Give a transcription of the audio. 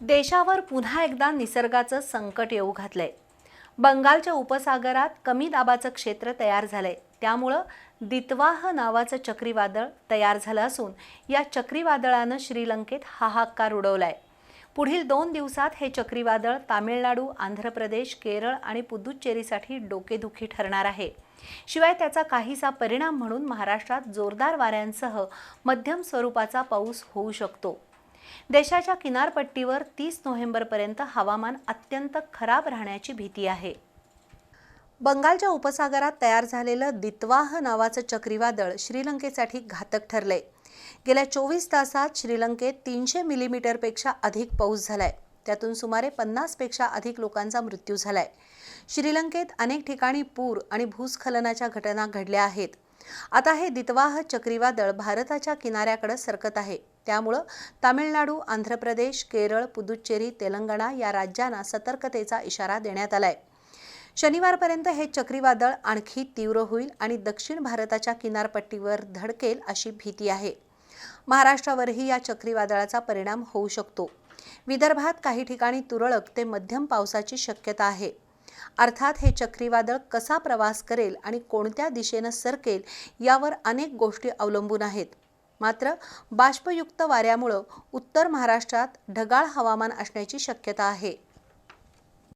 देशावर पुन्हा एकदा निसर्गाचं संकट येऊ घातलंय. बंगालच्या उपसागरात कमी दाबाचं क्षेत्र तयार झालंय. त्यामुळं दितवाह नावाचं चक्रीवादळ तयार झालं असून या चक्रीवादळानं श्रीलंकेत हाहाकार उडवलाय. पुढील दोन दिवसात हे चक्रीवादळ तामिळनाडू आंध्र प्रदेश केरळ आणि पुदुच्चेरीसाठी डोकेदुखी ठरणार आहे. शिवाय त्याचा काहीसा परिणाम म्हणून महाराष्ट्रात जोरदार वाऱ्यांसह मध्यम स्वरूपाचा पाऊस होऊ शकतो. देशाच्या किनारपट्टीवर तीस नोव्हेंबरपर्यंत हवामान अत्यंत खराब राहण्याची भीती आहे. बंगालच्या उपसागरात तयार झालेलं दित्वाह नावाचं चक्रीवादळ श्रीलंकेसाठी घातक ठरलंय. गेल्या चोवीस तासात श्रीलंकेत तीनशे मिलीमीटरपेक्षा अधिक पाऊस झालाय. त्यातून सुमारे पन्नासपेक्षा अधिक लोकांचा मृत्यू झालाय. श्रीलंकेत अनेक ठिकाणी पूर आणि भूस्खलनाच्या घटना घडल्या आहेत. आता हे दितवाह चक्रीवादळ भारताच्या किनाऱ्याकडे सरकत आहे. त्यामुळं तामिळनाडू आंध्र प्रदेश केरळ पुदुच्चेरी तेलंगणा या राज्यांना सतर्कतेचा इशारा देण्यात आलाय. शनिवारपर्यंत हे चक्रीवादळ आणखी तीव्र होईल आणि दक्षिण भारताच्या किनारपट्टीवर धडकेल अशी भीती आहे. महाराष्ट्रावरही या चक्रीवादळाचा परिणाम होऊ शकतो. विदर्भात काही ठिकाणी तुरळक ते मध्यम पावसाची शक्यता आहे. अर्थात हे चक्रीवादळ कसा प्रवास करेल आणि कोणत्या दिशेनं सरकेल यावर अनेक गोष्टी अवलंबून आहेत. मात्र बाष्पयुक्त वाऱ्यामुळं उत्तर महाराष्ट्रात ढगाळ हवामान असण्याची शक्यता आहे.